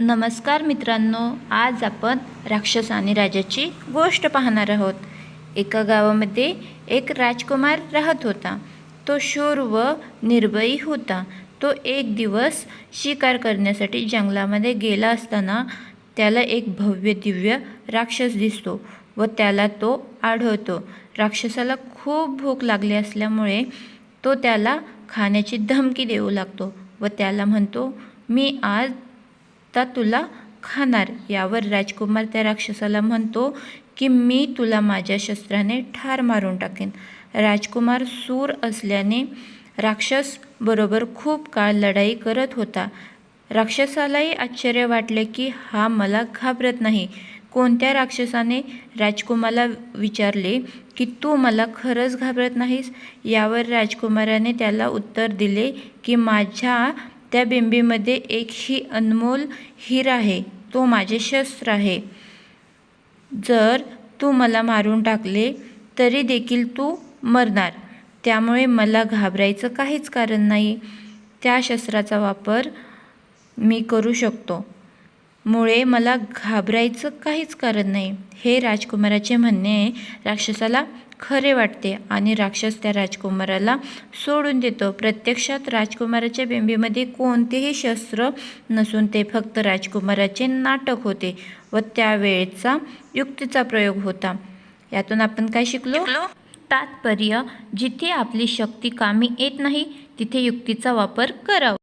नमस्कार मित्रांनो आज आपण राक्षस आणि राजाची गोष्ट पाहणार आहोत. एका गावामध्ये एक राजकुमार राहत होता. तो शूर व निर्भयी होता. तो एक दिवस शिकार करण्यासाठी जंगलामध्ये गेला असताना त्याला एक भव्य दिव्य राक्षस दिसतो व त्याला तो आढळतो. राक्षसाला खूप भूक लागली असल्यामुळे तो त्याला खाण्याची धमकी देऊ लागतो व त्याला म्हणतो मी आज आता तुला खाणार. यावर राजकुमार त्या राक्षसाला म्हणतो की मी तुला माझ्या शस्त्राने ठार मारून टाकेन. राजकुमार सूर असल्याने राक्षस बरोबर खूप काळ लढाई करत होता. राक्षसालाही आश्चर्य वाटले की हा मला घाबरत नाही. कोणत्या राक्षसाने राजकुमारला विचारले की तू मला खरंच घाबरत नाहीस? यावर राजकुमाराने त्याला उत्तर दिले की माझ्या त्या बिंबीमध्ये एक ही अनमोल हिर आहे. तो माझे शस्त्र आहे. जर तू मला मारून टाकले तरी देखील तू मरणार. त्यामुळे मला घाबरायचं काहीच कारण नाही. त्या शस्त्राचा वापर मी करू शकतो. मुळे मला घाबरायचं काहीच कारण नाही. हे राजकुमाराचे म्हणणे राक्षसाला खरे वाटते आणि राक्षस त्या राजकुमाराला सोडून देतो. प्रत्यक्षात राजकुमाराच्या बेंबीमध्ये कोणतेही शस्त्र नसून ते फक्त राजकुमाराचे नाटक होते व त्यावेळेचा युक्तीचा प्रयोग होता. यातून आपण काय शिकलो? तात्पर्य जिथे आपली शक्ती कामी येत नाही तिथे युक्तीचा वापर करावा.